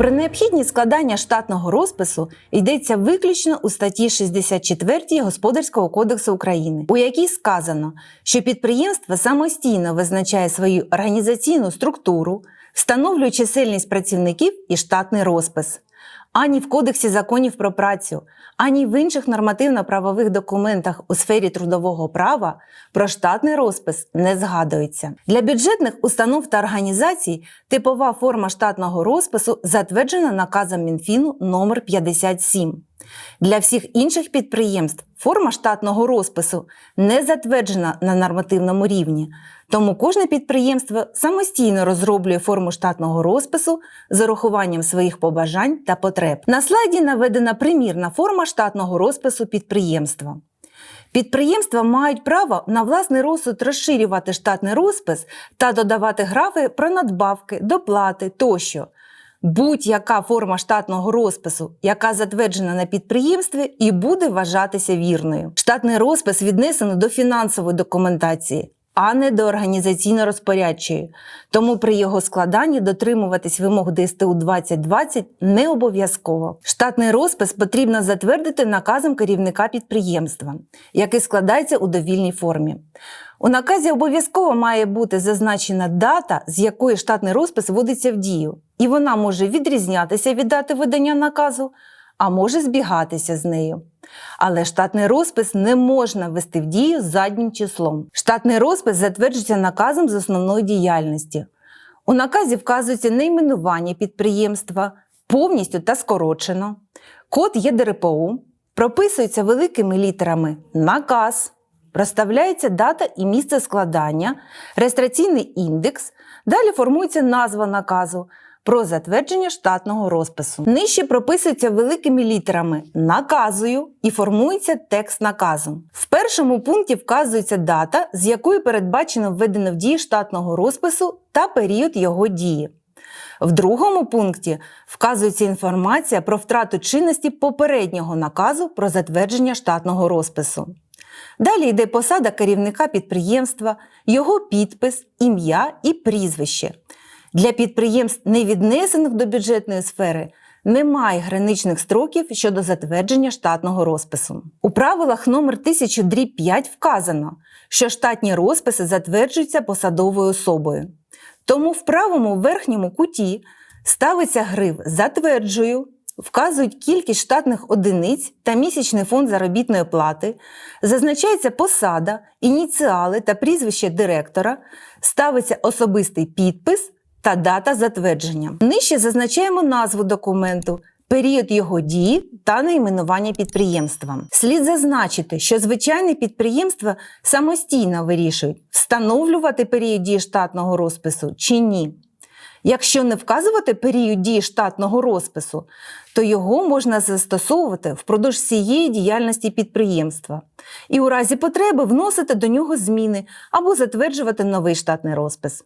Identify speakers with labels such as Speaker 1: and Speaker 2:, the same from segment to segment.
Speaker 1: Про необхідність складання штатного розпису йдеться виключно у статті 64 Господарського кодексу України, у якій сказано, що підприємство самостійно визначає свою організаційну структуру, встановлює чисельність працівників і штатний розпис. Ані в Кодексі законів про працю, ані в інших нормативно-правових документах у сфері трудового права про штатний розпис не згадується. Для бюджетних установ та організацій типова форма штатного розпису затверджена наказом Мінфіну номер 57. Для всіх інших підприємств форма штатного розпису не затверджена на нормативному рівні, тому кожне підприємство самостійно розроблює форму штатного розпису з урахуванням своїх побажань та потреб. На слайді наведена примірна форма штатного розпису підприємства. Підприємства мають право на власний розсуд розширювати штатний розпис та додавати графи про надбавки, доплати тощо. Будь-яка форма штатного розпису, яка затверджена на підприємстві, і буде вважатися вірною. Штатний розпис віднесено до фінансової документації, а не до організаційно-розпорядчої. Тому при його складанні дотримуватись вимог ДСТУ 2020 не обов'язково. Штатний розпис потрібно затвердити наказом керівника підприємства, який складається у довільній формі. У наказі обов'язково має бути зазначена дата, з якої штатний розпис вводиться в дію, і вона може відрізнятися від дати видання наказу, а може збігатися з нею. Але штатний розпис не можна ввести в дію заднім числом. Штатний розпис затверджується наказом з основної діяльності. У наказі вказується найменування підприємства повністю та скорочено, код ЄДРПУ, прописується великими літерами наказ. Проставляється дата і місце складання, реєстраційний індекс, далі формується назва наказу про затвердження штатного розпису. Нижче прописується великими літерами наказую і формується текст наказу. В першому пункті вказується дата, з якої передбачено введення в дію штатного розпису та період його дії. В другому пункті вказується інформація про втрату чинності попереднього наказу про затвердження штатного розпису. Далі йде посада керівника підприємства, його підпис, ім'я і прізвище. Для підприємств, не віднесених до бюджетної сфери, немає граничних строків щодо затвердження штатного розпису. У правилах номер 1000 5 вказано, що штатні розписи затверджуються посадовою особою. Тому в правому верхньому куті ставиться гриф Затверджую, вказують кількість штатних одиниць та місячний фонд заробітної плати, зазначається посада, ініціали та прізвище директора, ставиться особистий підпис та дата затвердження. Нижче зазначаємо назву документу. Період його дії та найменування підприємства. Слід зазначити, що звичайні підприємства самостійно вирішують, встановлювати період дії штатного розпису чи ні. Якщо не вказувати період дії штатного розпису, то його можна застосовувати впродовж всієї діяльності підприємства і у разі потреби вносити до нього зміни або затверджувати новий штатний розпис.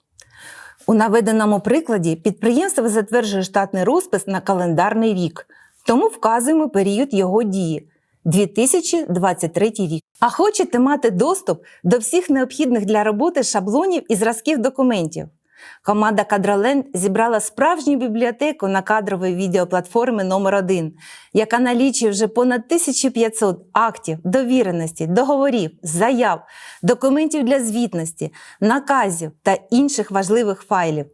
Speaker 1: У наведеному прикладі підприємство затверджує штатний розпис на календарний рік, тому вказуємо період його дії 2023 рік. А хочете мати доступ до всіх необхідних для роботи шаблонів і зразків документів? Команда Кадроленд зібрала справжню бібліотеку на кадрової відеоплатформи номер 1 яка налічує вже понад 1500 актів, довіреності, договорів, заяв, документів для звітності, наказів та інших важливих файлів.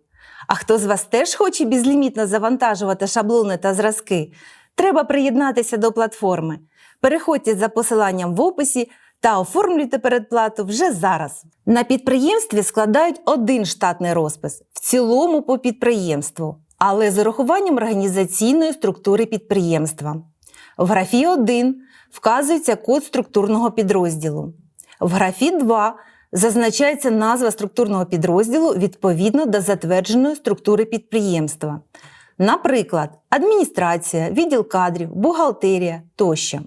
Speaker 1: А хто з вас теж хоче безлімітно завантажувати шаблони та зразки? Треба приєднатися до платформи. Переходьте за посиланням в описі та оформлюйте передплату вже зараз. На підприємстві складають один штатний розпис в цілому по підприємству, але з урахуванням організаційної структури підприємства. В графі 1 вказується код структурного підрозділу. В графі 2 зазначається назва структурного підрозділу відповідно до затвердженої структури підприємства. Наприклад, адміністрація, відділ кадрів, бухгалтерія тощо.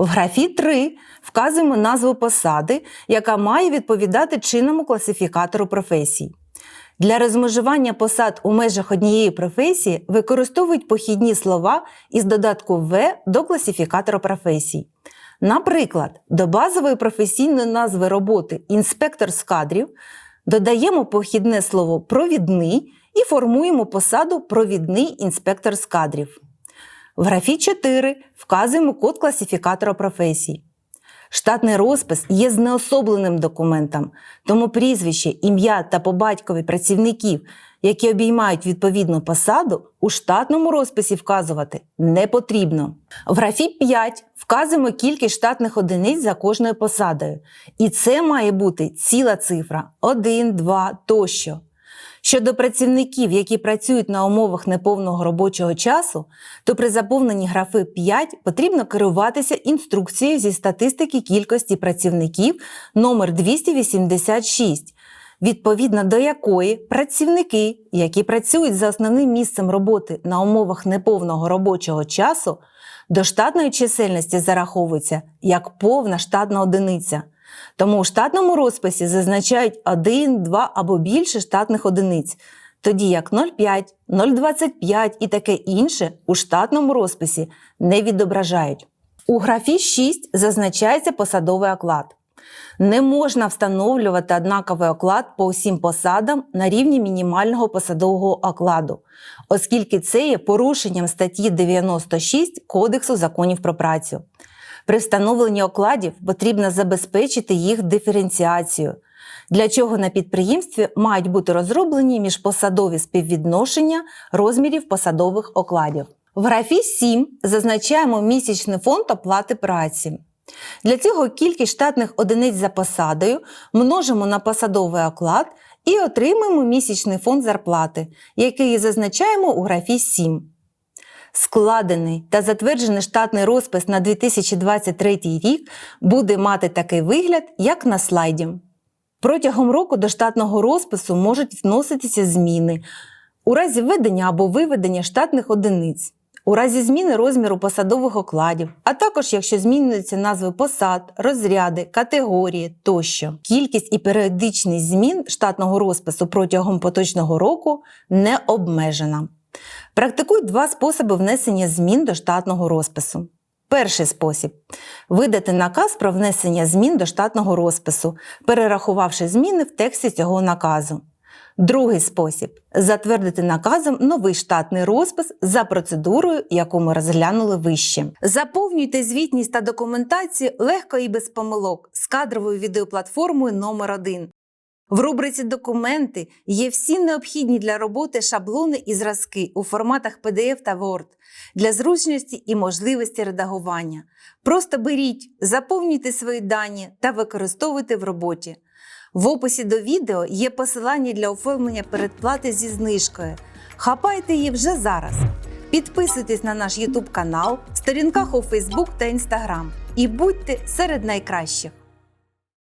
Speaker 1: В графі 3 вказуємо назву посади, яка має відповідати чинному класифікатору професій. Для розмежування посад у межах однієї професії використовують похідні слова із додатку В до класифікатора професій. Наприклад, до базової професійної назви роботи інспектор з кадрів додаємо похідне слово провідний і формуємо посаду провідний інспектор з кадрів. В графі 4 вказуємо код класифікатора професій. Штатний розпис є знеособленим документом, тому прізвище, ім'я та по батькові працівників, які обіймають відповідну посаду, у штатному розписі вказувати не потрібно. В графі 5 вказуємо кількість штатних одиниць за кожною посадою. І це має бути ціла цифра 1, 2 тощо. Щодо працівників, які працюють на умовах неповного робочого часу, то при заповненні графи 5 потрібно керуватися інструкцією зі статистики кількості працівників номер 286, відповідно до якої працівники, які працюють за основним місцем роботи на умовах неповного робочого часу, до штатної чисельності зараховуються як повна штатна одиниця. Тому у штатному розписі зазначають 1, 2 або більше штатних одиниць, тоді як 0,5, 0,25 і таке інше у штатному розписі не відображають. У графі 6 зазначається посадовий оклад. Не можна встановлювати однаковий оклад по усім посадам на рівні мінімального посадового окладу, оскільки це є порушенням статті 96 Кодексу законів про працю. При встановленні окладів потрібно забезпечити їх диференціацію, для чого на підприємстві мають бути розроблені міжпосадові співвідношення розмірів посадових окладів. В графі 7 зазначаємо місячний фонд оплати праці. Для цього кількість штатних одиниць за посадою множимо на посадовий оклад і отримуємо місячний фонд зарплати, який зазначаємо у графі 7. Складений та затверджений штатний розпис на 2023 рік буде мати такий вигляд, як на слайді. Протягом року до штатного розпису можуть вноситися зміни у разі введення або виведення штатних одиниць, у разі зміни розміру посадових окладів, а також якщо змінюються назви посад, розряди, категорії тощо. Кількість і періодичність змін штатного розпису протягом поточного року не обмежена. Практикуй два способи внесення змін до штатного розпису. Перший спосіб видати наказ про внесення змін до штатного розпису, перерахувавши зміни в тексті цього наказу. Другий спосіб затвердити наказом новий штатний розпис за процедурою, яку ми розглянули вище. Заповнюйте звітність та документацію легко і без помилок з кадровою відеоплатформою номер 1 в рубриці Документи є всі необхідні для роботи шаблони і зразки у форматах PDF та Word для зручності і можливості редагування. Просто беріть, заповнюйте свої дані та використовуйте в роботі. В описі до відео є посилання для оформлення передплати зі знижкою. Хапайте її вже зараз. Підписуйтесь на наш YouTube канал, сторінках у Facebook та Instagram і будьте серед найкращих.